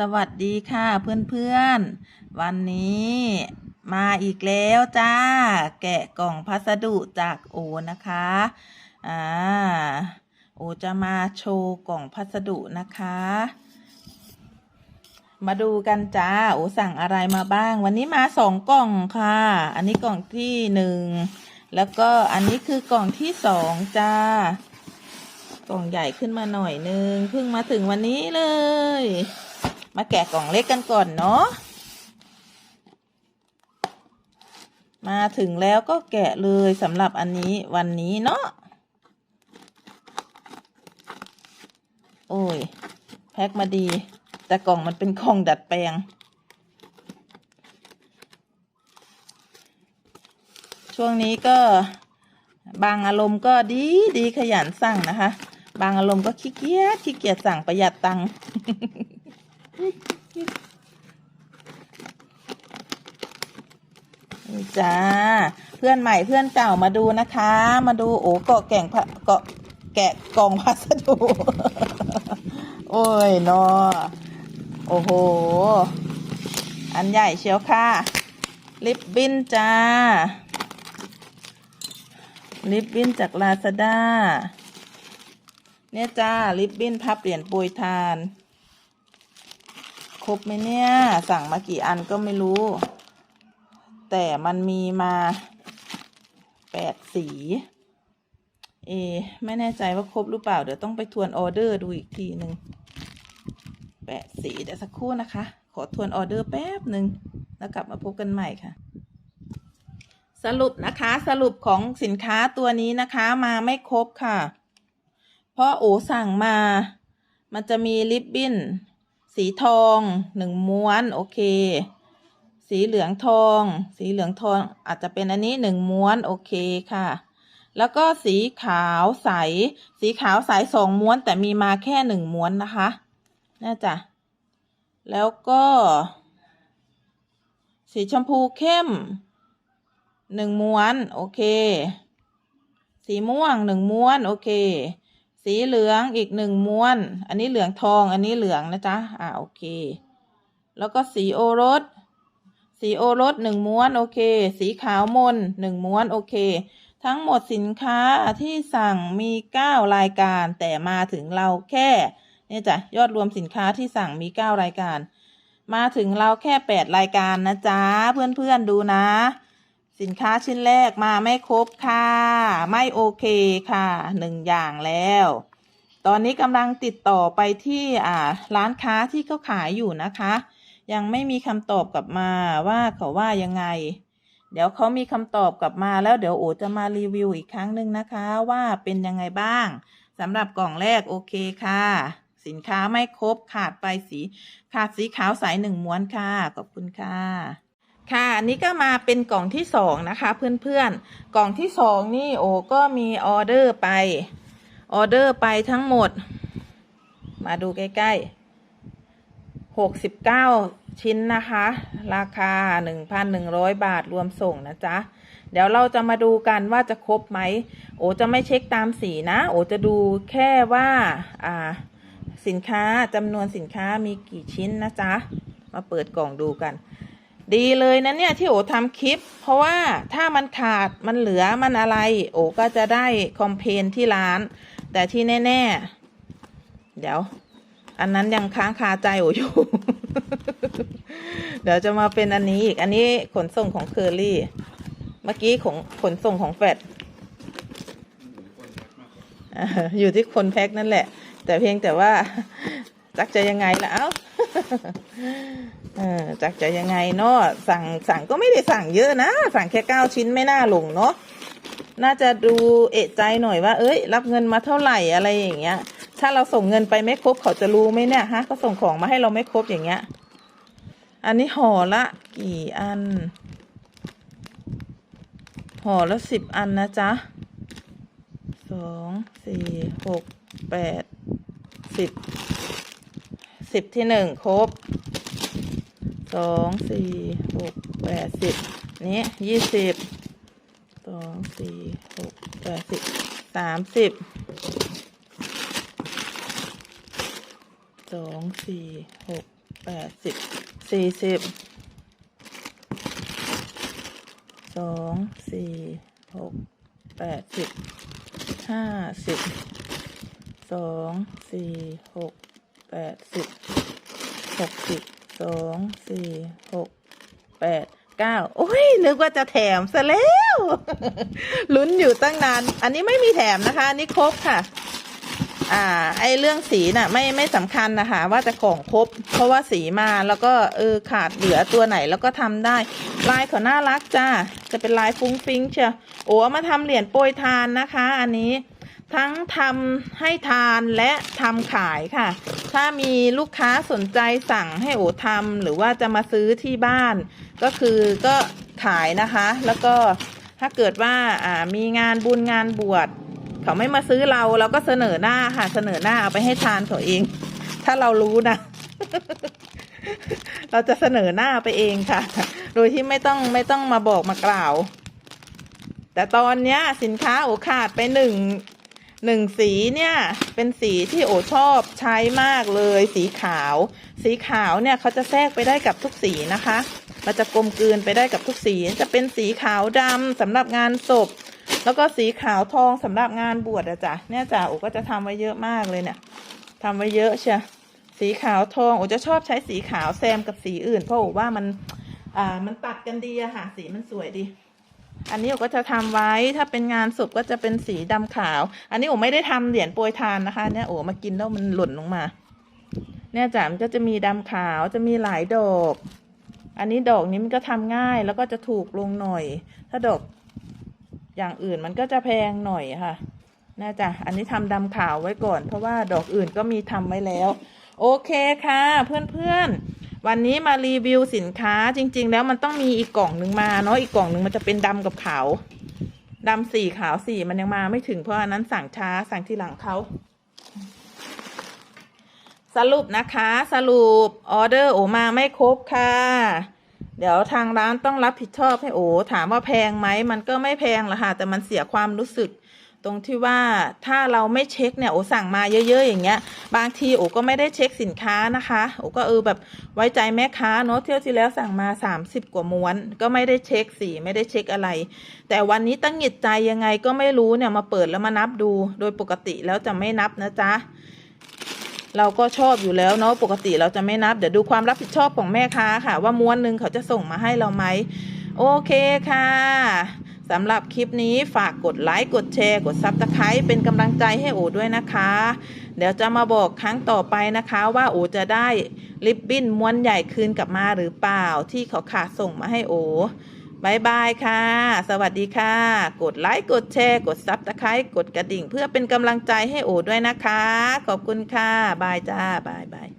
สวัสดีค่ะเพื่อนๆ วันนี้มาอีกแล้วจ้า แกะกล่องพัสดุจากโอนะคะอ่าโอจะมาโชว์กล่องพัสดุนะคะ มาดูกันจ้าโอสั่งอะไรมาบ้าง วันนี้มาสองกล่องค่ะ อันนี้กล่องที่หนึ่งแล้วก็อันนี้คือกล่องที่สองจ้ากล่องใหญ่ขึ้นมาหน่อยนึงเพิ่งมาถึงวันนี้เลย มาแกะกล่องเล็กกันก่อนเนาะ มาถึงแล้วก็แกะเลยสำหรับอันนี้วันนี้เนาะ โอ้ย แพ็คมาดี แต่กล่องมันเป็นกล่องดัดแปลง ช่วงนี้ก็บางอารมณ์ก็ดีดีขยันสั่งนะคะ บางอารมณ์ก็ขี้เกียจขี้เกียจสั่งประหยัดตังค์ จ้า เพื่อนใหม่เพื่อนเก่ามาดูนะคะ มาดูโอ้เกาะแก่งพะเกาะแกะกล่องพัสดุ โอ้ยนอโอ้โห อันใหญ่เชียวค่ะ ลิปบิ้นจ้า ลิปบิ้นจากลาซาด้าเนี่ยจ้า ลิปบิ้นพับเหรียญปรยทาน ครบไหมเนี่ย สั่งมากี่อันก็ไม่รู้ แต่มันมีมาแปดสี เอ ไม่แน่ใจว่าครบหรือเปล่า เดี๋ยวต้องไปทวนออเดอร์ดูอีกทีหนึ่งแปดสีเดี๋ยวสักครู่นะคะ ขอทวนออเดอร์แป๊บหนึ่งแล้วกลับมาพบกันใหม่ค่ะ สรุปนะคะสรุปของสินค้าตัวนี้นะคะมาไม่ครบค่ะ เพราะโอสั่งมา มันจะมีลิปบิ้น สีทองหนึ่งม้วน โอเค สีเหลืองทอง สีเหลืองทองอาจจะเป็นอันนี้หนึ่งม้วน โอเคค่ะ แล้วก็สีขาวใส สีขาวใสสองม้วน แต่มีมาแค่หนึ่งม้วนนะคะน่าจะแล้วก็ สีชมพูเข้มหนึ่งม้วน โอเค สีม่วงหนึ่งม้วน โอเค สีเหลืองอีกหนึ่งม้วน อันนี้เหลืองทอง อันนี้เหลืองนะจ๊ะ อ่าโอเค แล้วก็สีโอรส สีโอรสหนึ่งม้วนโอเค สีขาวมนหนึ่งม้วนโอเค ทั้งหมดสินค้าที่สั่งมีเก้ารายการ แต่มาถึงเราแค่เนี่ยจ้ะยอดรวมสินค้าที่สั่งมีเก้ารายการ มาถึงเราแค่แปดรายการนะจ๊ะเพื่อนๆดูนะ สินค้าชิ้นแรกมาไม่ครบค่ะ ไม่โอเคค่ะหนึ่งอย่างแล้ว ตอนนี้กำลังติดต่อไปที่อ่าร้านค้าที่เขาขายอยู่นะคะ ยังไม่มีคำตอบกลับมาว่าเขาว่ายังไง เดี๋ยวเขามีคำตอบกลับมาแล้วเดี๋ยวโอจะมารีวิวอีกครั้งหนึ่งนะคะ ว่าเป็นยังไงบ้างสำหรับกล่องแรกโอเคค่ะ สินค้าไม่ครบขาดไปสี ขาดสีขาวใสหนึ่งม้วนค่ะขอบคุณค่ะ ค่ะอันนี้ก็มาเป็นกล่องที่สองนะคะเพื่อนๆ กล่องที่สองนี่โอ้ก็มีออเดอร์ไป ออเดอร์ไปทั้งหมด มาดูใกล้ๆหกสิบเก้าชิ้นนะคะ ราคาหนึ่งพันหนึ่งร้อยบาทรวมส่งนะจ๊ะ เดี๋ยวเราจะมาดูกันว่าจะครบไหม โอจะไม่เช็คตามสีนะ โอจะดูแค่ว่าอ่า สินค้าจำนวนสินค้ามีกี่ชิ้นนะจ๊ะ มาเปิดกล่องดูกัน ดีเลยนะเนี่ยที่โอทำคลิป เพราะว่าถ้ามันขาดมันเหลือมันอะไร โอก็จะได้คอมเพนที่ร้าน แต่ที่แน่ ๆ เดี๋ยว อันนั้นยังค้างคาใจโออยู่ เดี๋ยวจะมาเป็นอันนี้อีก อันนี้ขนส่งของเคอรี่ เมื่อกี้ของขนส่งของแฟดอยู่ที่คนแพ็คนั่นแหละ แต่เพียงแต่ว่าจักจะยังไงล่ะ เอ้า เออจักจะยังไงเนาะสั่งสั่งก็ไม่ได้สั่งเยอะนะ สั่งแค่เก้าชิ้นไม่น่าหลงเนาะน่าจะดูเอะใจหน่อยว่า เอ้ย รับเงินมาเท่าไหร่อะไรอย่างเงี้ย ถ้าเราส่งเงินไปไม่ครบเขาจะรู้ไหมเนี่ยฮะก็ส่งของมาให้เราไม่ครบอย่างเงี้ย อันนี้ห่อละกี่อันห่อละสิบอันนะจ๊ะสองสี่หกแปดสิบ สิบที่หนึ่งครบสองสี่หกแปดสิบนี้ยี่สิบสองสี่หกแปดสิบสามสิบสองสี่หกแปดสิบสี่สิบสองสี่หกแปดสิบห้าสิบสองสี่หก แปดสิบหกสิบสองสี่หกแปดเก้าโอ้ยนึกว่าจะแถมซะแล้วลุ้นอยู่ตั้งนาน อันนี้ไม่มีแถมนะคะอันนี้ครบค่ะ อ่า ไอเรื่องสีน่ะ ไม่ไม่สำคัญนะคะ ว่าจะของครบ เพราะว่าสีมาแล้วก็เออขาดเหลือตัวไหนแล้วก็ทำได้ ลายเขาน่ารักจ้าจะเป็นลายฟุ้งฟิ้งเชียวโอ้มาทำเหรียญโปรยทานนะคะ อันนี้ ทั้งทำให้ทานและทำขายค่ะ ถ้ามีลูกค้าสนใจสั่งให้โอทำหรือว่าจะมาซื้อที่บ้าน ก็คือก็ขายนะคะ แล้วก็ถ้าเกิดว่าอ่ามีงานบุญงานบวชเขาไม่มาซื้อเราเราก็เสนอหน้าค่ะ เสนอหน้าเอาไปให้ทานเขาเอง ถ้าเรารู้นะ เราจะเสนอหน้าไปเองค่ะ โดยที่ไม่ต้องไม่ต้องมาบอกมากล่าว แต่ตอนเนี้ยสินค้าโอขาดไปหนึ่ง หนึ่งสีเนี่ยเป็นสีที่โอชอบใช้มากเลยสีขาว สีขาวเนี่ยเขาจะแทรกไปได้กับทุกสีนะคะมันจะกลมกลืนไปได้กับทุกสี จะเป็นสีขาวดำสำหรับงานศพ แล้วก็สีขาวทองสำหรับงานบวชอะจ้ะเนี่ยจ้ะโอก็จะทำไว้เยอะมากเลยเนี่ยทำไว้เยอะเชียสีขาวทองโอจะชอบใช้สีขาวแซมกับสีอื่น เพราะโอว่ามันอ่ามันตัดกันดีอะค่ะสีมันสวยดี อันนี้โอก็จะทำไว้ถ้าเป็นงานศพก็จะเป็นสีดำขาว อันนี้โอไม่ได้ทำเหรียญโปรยทานนะคะ เนี่ยโอมากินแล้วมันหล่นลงมา เนี่ยจ้ะมันก็จะมีดำขาวจะมีหลายดอก อันนี้ดอกนี้มันก็ทำง่ายแล้วก็จะถูกลงหน่อย ถ้าดอกอย่างอื่นมันก็จะแพงหน่อยค่ะน่าจะอันนี้ทำดำขาวไว้ก่อน เพราะว่าดอกอื่นก็มีทำไว้แล้ว โอเคค่ะ เพื่อนๆ วันนี้มารีวิวสินค้าจริง ๆ แล้วมันต้องมีอีกกล่องหนึ่งมาเนาะอีกกล่องหนึ่งมันจะเป็นดำกับขาวดำสี่ขาวสี่มันยังมาไม่ถึงเพราะอันนั้นสั่งช้าสั่งทีหลังเขาสรุปนะคะสรุปออเดอร์โอมาไม่ครบค่ะ เดี๋ยวทางร้านต้องรับผิดชอบให้โอถามว่าแพงไหมมันก็ไม่แพงหรอกค่ะแต่มันเสียความรู้สึก ตรงที่ว่าถ้าเราไม่เช็คเนี่ยโอสั่งมาเยอะ ๆ อย่างเงี้ย บางทีโอก็ไม่ได้เช็คสินค้านะคะโอก็เออแบบไว้ใจแม่ค้าเนาะเที่ยวที่แล้วสั่งมา 30 กว่าม้วน ก็ไม่ได้เช็คสีไม่ได้เช็คอะไร แต่วันนี้ตั้งหงิดใจยังไงก็ไม่รู้เนี่ยมาเปิดแล้วมานับดู โดยปกติแล้วจะไม่นับนะจ๊ะเราก็ชอบอยู่แล้วเนาะปกติเราจะไม่นับ เดี๋ยวดูความรับผิดชอบของแม่ค้าค่ะ ว่าม้วนหนึ่งเขาจะส่งมาให้เราไหมโอเคค่ะ สำหรับคลิปนี้ฝากกดไลค์กดแชร์ กดซับสไครป์เป็นกำลังใจให้โอด้วยนะคะ เดี๋ยวจะมาบอกครั้งต่อไปนะคะว่าโอจะได้ริบบิ้นม้วนใหญ่คืนกลับมาหรือเปล่าที่เขาขาดส่งมาให้โอบายบายค่ะ สวัสดีค่ะ กดไลค์ กดแชร์ กดซับสไครต์กดกระดิ่ง เพื่อเป็นกำลังใจให้โอด้วยนะคะ ขอบคุณค่ะ บายจ้า บายบาย